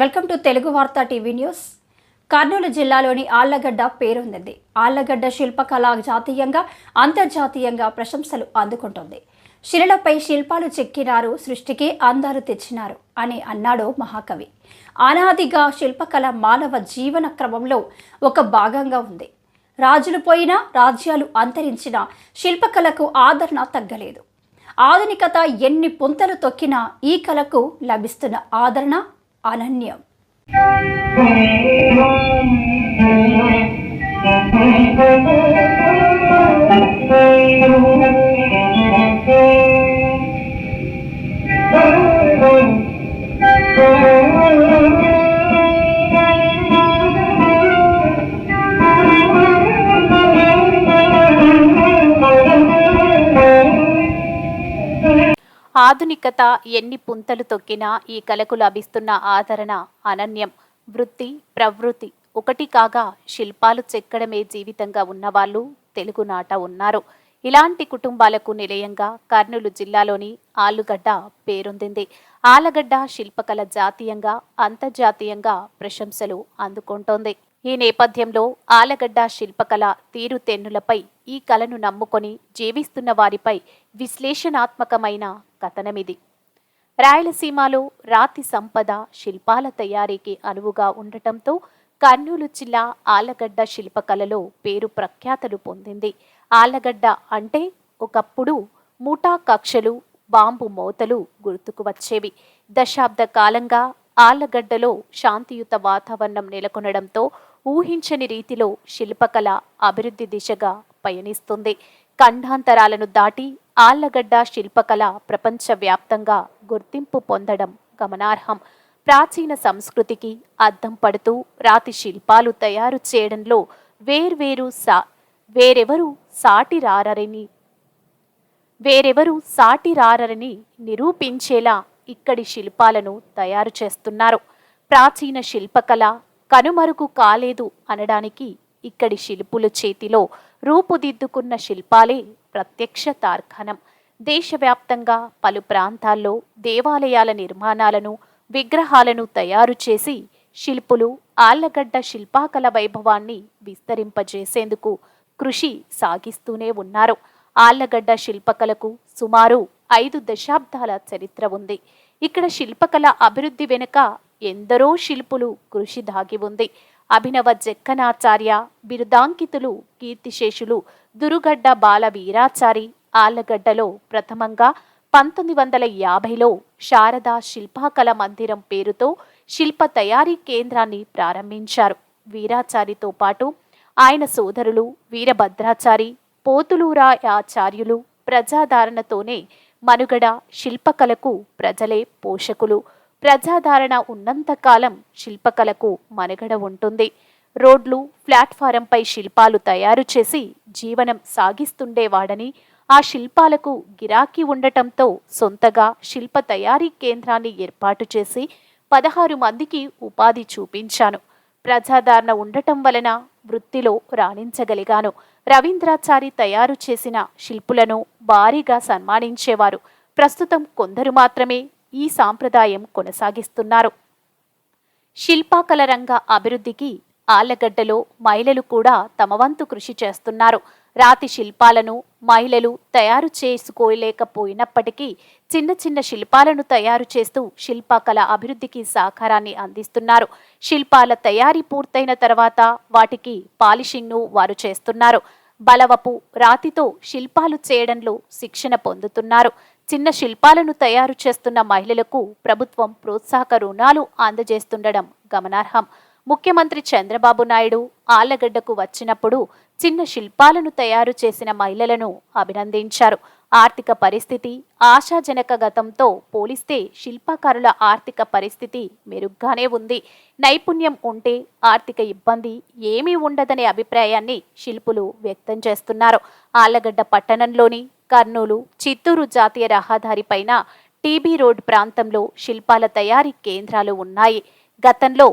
Welcome to Telugu వార్త TV news. Kurnool జిల్లాలోని ఆళ్ళగడ్డ పేరొందింది ఆళ్ళగడ్డ శిల్పకళ జాతీయంగా అంతర్జాతీయంగా ప్రశంసలు అందుకుంటుంది. శిలలపై శిల్పాలు చెక్కినారు సృష్టికి అందాలు తెచ్చినారు అని అన్నాడు మహాకవి. అనాదిగా శిల్పకళ మానవ జీవన క్రమంలో ఒక భాగంగా ఉంది. రాజులు పోయినా రాజ్యాలు అంతరించినా శిల్పకళకు ఆదరణ తగ్గలేదు. ఆధునికత ఎన్ని పుంతలు తొక్కినా ఈ కళకు లభిస్తున్న ఆదరణ అనన్యం ఆధునికత ఎన్ని పుంతలు తొక్కినా ఈ కళకు లభిస్తున్న ఆదరణ అనన్యం వృత్తి ప్రవృత్తి ఒకటి కాగా శిల్పాలు చెక్కడమే జీవితంగా ఉన్నవాళ్ళు తెలుగునాట ఉన్నారు. ఇలాంటి కుటుంబాలకు నిలయంగా కర్నూలు జిల్లాలోని ఆలుగడ్డ పేరొందింది. ఆలగడ్డ శిల్పకళ జాతీయంగా అంతర్జాతీయంగా ప్రశంసలు అందుకుంటోంది. ఈ నేపథ్యంలో ఆలగడ్డ శిల్పకళ తీరుతెన్నులపై ఈ కళను నమ్ముకొని జీవిస్తున్న వారిపై విశ్లేషణాత్మకమైన కథనమిది. రాయలసీమలో రాతి సంపద శిల్పాల తయారీకి అనువుగా ఉండటంతో కర్నూలు జిల్లా ఆలగడ్డ శిల్పకళలో పేరు ప్రఖ్యాతలు పొందింది. ఆలగడ్డ అంటే ఒకప్పుడు ముఠా కక్షలు బాంబు మోతలు గుర్తుకు వచ్చేవి. దశాబ్ద కాలంగా ఆలగడ్డలో శాంతియుత వాతావరణం నెలకొనడంతో ఊహించని రీతిలో శిల్పకళ అభివృద్ధి దిశగా పయనిస్తుంది. ఖండాంతరాలను దాటి ఆళ్ళగడ్డ శిల్పకళ ప్రపంచవ్యాప్తంగా గుర్తింపు పొందడం గమనార్హం. ప్రాచీన సంస్కృతికి అద్దం పడుతూ రాతి శిల్పాలు తయారు చేయడంలో వేర్వేరు సా వేరెవరు సాటి రారని వేరెవరు సాటి రారని నిరూపించేలా ఇక్కడి శిల్పాలను తయారు చేస్తున్నారు. ప్రాచీన శిల్పకళ కనుమరుగు కాలేదు అనడానికి ఇక్కడి శిల్పుల చేతిలో రూపుదిద్దుకున్న శిల్పాలే ప్రత్యక్ష తార్కాణం దేశవ్యాప్తంగా పలు ప్రాంతాల్లో దేవాలయాల నిర్మాణాలను విగ్రహాలను తయారు చేసి శిల్పులు ఆళ్ళగడ్డ శిల్పాకళ వైభవాన్ని విస్తరింపజేసేందుకు కృషి సాగిస్తూనే ఉన్నారు. ఆళ్ళగడ్డ శిల్పకళకు సుమారు ఐదు దశాబ్దాల చరిత్ర ఉంది. ఇక్కడ శిల్పకళ అభివృద్ధి వెనుక ఎందరో శిల్పులు కృషి దాగి ఉంది. అభినవ జక్కనాచార్య బిరుదాంకితులు కీర్తిశేషులు దురుగడ్డ బాల వీరాచారి ఆళ్ళగడ్డలో ప్రథమంగా పంతొమ్మిది వందల యాభైలో శారదా శిల్పకళ మందిరం పేరుతో శిల్ప తయారీ కేంద్రాన్ని ప్రారంభించారు. వీరాచారితో పాటు ఆయన సోదరులు వీరభద్రాచారి పోతులూరా ఆచార్యులు ప్రజాదరణతోనే మనుగడ శిల్పకళకు ప్రజలే పోషకులు. ప్రజాదరణ ఉన్నంతకాలం శిల్పకళకు మనుగడ ఉంటుంది. రోడ్లు ప్లాట్ఫారంపై శిల్పాలు తయారు చేసి జీవనం సాగిస్తుండేవాడని ఆ శిల్పాలకు గిరాకీ ఉండటంతో సొంతగా శిల్ప తయారీ కేంద్రాన్ని ఏర్పాటు చేసి పదహారు మందికి ఉపాధి చూపించాను. ప్రజాదరణ ఉండటం వలన వృత్తిలో రాణించగలిగాను. రవీంద్రాచారి తయారు చేసిన శిల్పులను భారీగా సన్మానించేవారు. ప్రస్తుతం కొందరు మాత్రమే ఈ సాంప్రదాయం కొనసాగిస్తున్నారు. శిల్పాకళ రంగ అభివృద్ధికి ఆళ్ళగడ్డలో మహిళలు కూడా తమ వంతు కృషి చేస్తున్నారు. రాతి శిల్పాలను మహిళలు తయారు చేసుకోలేకపోయినప్పటికీ చిన్న చిన్న శిల్పాలను తయారు చేస్తూ శిల్పకళ అభివృద్ధికి సహకారాన్ని అందిస్తున్నారు. శిల్పాల తయారీ పూర్తయిన తర్వాత వాటికి పాలిషింగ్ను వారు చేస్తున్నారు. బలవపు రాతితో శిల్పాలు చేయడంలో శిక్షణ పొందుతున్నారు. చిన్న శిల్పాలను తయారు చేస్తున్న మహిళలకు ప్రభుత్వం ప్రోత్సాహక రుణాలు అందజేస్తుండడం గమనార్హం. ముఖ్యమంత్రి చంద్రబాబు నాయుడు ఆళ్ళగడ్డకు వచ్చినప్పుడు చిన్న శిల్పాలను తయారు చేసిన మహిళలను అభినందించారు. ఆర్థిక పరిస్థితి ఆశాజనక గతంతో పోలిస్తే శిల్పకారుల ఆర్థిక పరిస్థితి మెరుగ్గానే ఉంది. నైపుణ్యం ఉంటే ఆర్థిక ఇబ్బంది ఏమీ ఉండదనే అభిప్రాయాన్ని శిల్పులు వ్యక్తం చేస్తున్నారు. ఆళ్ళగడ్డ పట్టణంలోని కర్నూలు చిత్తూరు జాతీయ రహదారిపైన టీబీ రోడ్ ప్రాంతంలో శిల్పాల తయారీ కేంద్రాలు ఉన్నాయి. గతంలో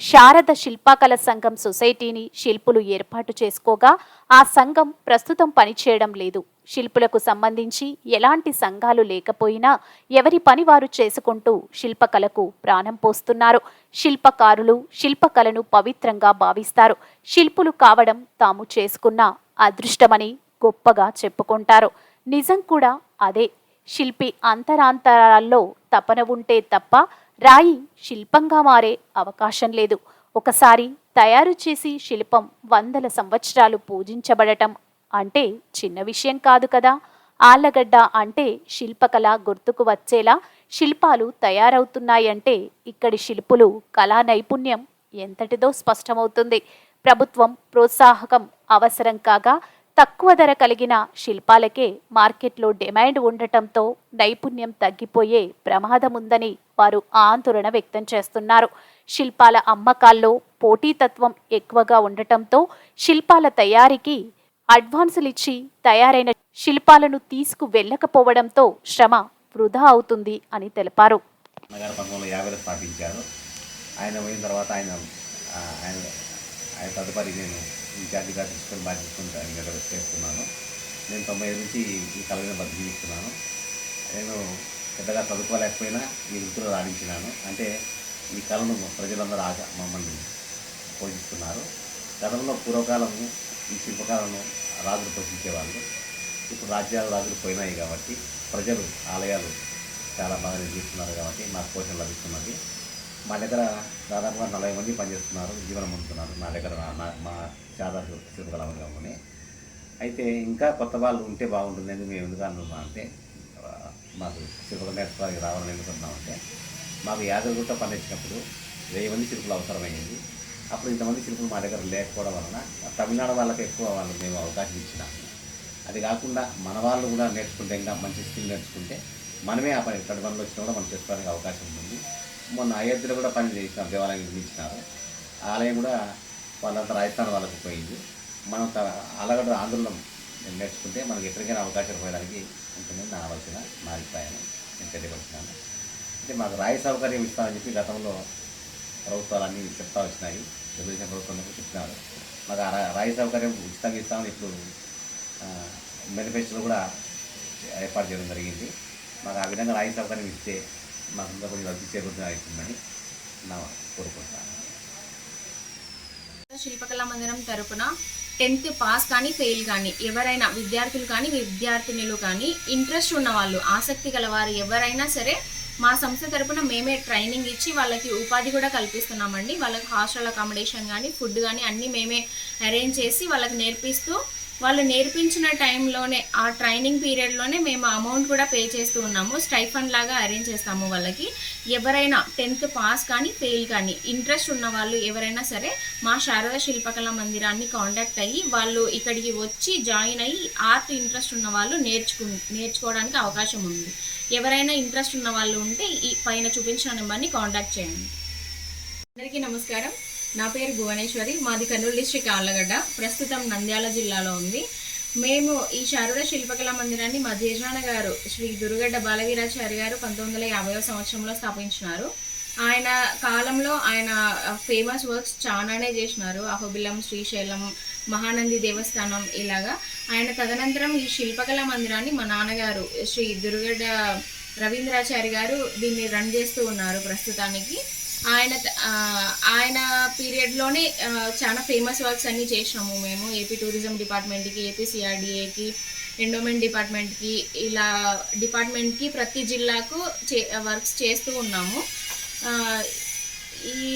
శారద శిల్పకళ సంఘం సొసైటీని శిల్పులు ఏర్పాటు చేసుకోగా ఆ సంఘం ప్రస్తుతం పనిచేయడం లేదు. శిల్పులకు సంబంధించి ఎలాంటి సంఘాలు లేకపోయినా ఎవరి పని వారు చేసుకుంటూ శిల్పకళకు ప్రాణం పోస్తున్నారు. శిల్పకారులు శిల్పకళను పవిత్రంగా భావిస్తారు. శిల్పులు కావడం తాము చేసుకున్న అదృష్టమని గొప్పగా చెప్పుకుంటారు. నిజం కూడా అదే. శిల్పి అంతరాంతరాల్లో తపన ఉంటే తప్ప రాయి శిల్పంగా మారే అవకాశం లేదు. ఒకసారి తయారు చేసి శిల్పం వందల సంవత్సరాలు పూజించబడటం అంటే చిన్న విషయం కాదు కదా. ఆళ్ళగడ్డ అంటే శిల్పకళ గుర్తుకు వచ్చేలా శిల్పాలు తయారవుతున్నాయంటే ఇక్కడి శిల్పులు కళా నైపుణ్యం ఎంతటిదో స్పష్టమవుతుంది. ప్రభుత్వం ప్రోత్సాహకం అవసరం కాగా తక్కువ ధర కలిగిన శిల్పాలకే మార్కెట్లో డిమాండ్ ఉండటంతో నైపుణ్యం తగ్గిపోయే ప్రమాదముందని వారు ఆందోళన వ్యక్తం చేస్తున్నారు. శిల్పాల అమ్మకాల్లో పోటీతత్వం ఎక్కువగా ఉండటంతో శిల్పాల తయారీకి అడ్వాన్సులు ఇచ్చి తయారైన శిల్పాలను తీసుకు వెళ్ళకపోవడంతో శ్రమ వృధా అవుతుంది అని తెలిపారు. స్థాపించారు. ఆయన పోయిన తర్వాత ఆయన ఆయన ఆయన తదుపరి నేను ఇన్ఛార్జిగా తీసుకొని బాధ్యత తీసుకొని ఆయన చేస్తున్నాను. నేను తొంభై ఐదు నుంచి ఈ కళని బతి జీవిస్తున్నాను నేను పెద్దగా చదువుకోలేకపోయినా ఈ వృత్తిలో రాణించినాను. అంటే ఈ కళను ప్రజలందరూ ఆశ మమ్మల్ని పోషిస్తున్నారు. గతంలో పూర్వకాలము ఈ శిల్పకాలను రాజులు పోషించేవాళ్ళు. ఇప్పుడు రాజ్యాలు రాజులు పోయినాయి కాబట్టి ప్రజలు ఆలయాలు చాలా బాగా నిర్మిస్తున్నారు కాబట్టి మాకు పోషణ లభిస్తున్నది. మా దగ్గర దాదాపుగా నలభై మంది పనిచేస్తున్నారు జీవనం పొందుతున్నారు నా దగ్గర నా- నా- మా శారదా శిల్పకళామంగానే అయితే ఇంకా కొత్త వాళ్ళు ఉంటే బాగుంటుందని మేము ఎందుకు అనుకున్నాం అంటే మాకు శిల్పకళ నేర్చుకోవడానికి రావాలని ఎందుకున్నామంటే మాకు యాదగిరిగుట్ట పండించినప్పుడు వెయ్యి మంది శిల్పులు అవసరమైంది అప్పుడు ఇంతమంది శిల్పులు మా దగ్గర లేకపోవడం వలన తమిళనాడు వాళ్ళకి ఎక్కువ వాళ్ళు మేము అవకాశం ఇచ్చినాము అది కాకుండా మన వాళ్ళు కూడా నేర్చుకుంటే ఇంకా మంచి స్కిల్ నేర్చుకుంటే మనమే ఆ పని ఇక్కడి పనులు వచ్చినా కూడా మనం చేసుకోవడానికి అవకాశం ఉంటుంది. మొన్న అయోధ్యలో కూడా పని చేసినాం దేవాలయం నిర్మించినారు. ఆలయం కూడా వాళ్ళంతా రాజస్థాన్ వాళ్ళకి పోయింది. మనం త- అలగడ ఆందోళన నేర్చుకుంటే మనకి ఎక్కడికైనా అవకాశం పోయడానికి ఉంటుందని నా ఆలోచన నా అభిప్రాయం. నేను తెలియపడుతున్నాను అంటే మాకు రాయి సౌకర్యం ఇస్తామని చెప్పి గతంలో ప్రభుత్వాలు అన్నీ చెప్తా వచ్చినాయి. తెలుగుదేశం ప్రభుత్వం కూడా చెప్తున్నారు. మాకు ఆ రాయి సౌకర్యం ఉచితంగా ఇస్తామని ఇప్పుడు మేనిఫెస్టోలో కూడా ఏర్పాటు చేయడం జరిగింది. మాకు ఆ విధంగా రాయి సౌకర్యం ఇస్తే మాకు కొంచెం లబ్ధి అవుతుందని నా కోరుకుంటాను శిల్పకళా మందిరం తరపున టెన్త్ పాస్ కానీ ఫెయిల్ కానీ ఎవరైనా విద్యార్థులు కానీ విద్యార్థినులు కానీ ఇంట్రెస్ట్ ఉన్న వాళ్ళు ఆసక్తి గలవారు ఎవరైనా సరే మా సంస్థ తరపున మేమే ట్రైనింగ్ ఇచ్చి వాళ్ళకి ఉపాధి కూడా కల్పిస్తున్నామండి. వాళ్ళకి హాస్టల్ అకామిడేషన్ కానీ ఫుడ్ కానీ అన్నీ మేమే అరేంజ్ చేసి వాళ్ళకి నేర్పిస్తూ వాళ్ళు నేర్పించిన టైంలోనే ఆ ట్రైనింగ్ పీరియడ్లోనే మేము అమౌంట్ కూడా పే చేస్తూ ఉన్నాము. స్టైఫండ్ లాగా అరేంజ్ చేస్తాము వాళ్ళకి. ఎవరైనా టెన్త్ పాస్ కానీ ఫెయిల్ కానీ ఇంట్రెస్ట్ ఉన్న వాళ్ళు ఎవరైనా సరే మా శారదా శిల్పకళా మందిరాన్ని కాంటాక్ట్ అయ్యి వాళ్ళు ఇక్కడికి వచ్చి జాయిన్ అయ్యి ఆర్ట్ ఇంట్రెస్ట్ ఉన్న వాళ్ళు నేర్చుకు నేర్చుకోవడానికి అవకాశం ఉంది. ఎవరైనా ఇంట్రెస్ట్ ఉన్న వాళ్ళు ఉంటే ఈ పైన చూపించిన నెంబర్ని కాంటాక్ట్ చేయండి. అందరికీ నమస్కారం. నా పేరు భువనేశ్వరి మాది కర్నూలు డిస్ట్రిక్ట్ ఆళ్ళగడ్డ. ప్రస్తుతం నంద్యాల జిల్లాలో ఉంది. మేము ఈ శారద శిల్పకళా మందిరాన్ని మా జేజాన గారు శ్రీ దుర్గడ్డ బాలవీరాచారి గారు పంతొమ్మిది వందల యాభైవ సంవత్సరంలో స్థాపించినారు. ఆయన కాలంలో ఆయన ఫేమస్ వర్క్స్ చాలానే చేసినారు. అహోబిలం శ్రీశైలం మహానంది దేవస్థానం ఇలాగా. ఆయన తదనంతరం ఈ శిల్పకళా మందిరాన్ని మా నాన్నగారు శ్రీ దుర్గడ్డ రవీంద్రాచారి గారు దీన్ని రన్ చేస్తూ ఉన్నారు ప్రస్తుతానికి. ఆయన ఆయన పీరియడ్లోనే చాలా ఫేమస్ వర్క్స్ అన్నీ చేసినాము మేము. ఏపీ టూరిజం డిపార్ట్మెంట్కి ఏపీ సిఆర్డిఏకి ఎండోమెంట్ డిపార్ట్మెంట్కి ఇలా డిపార్ట్మెంట్కి ప్రతి జిల్లాకు చే వర్క్స్ చేస్తూ ఉన్నాము. ఈ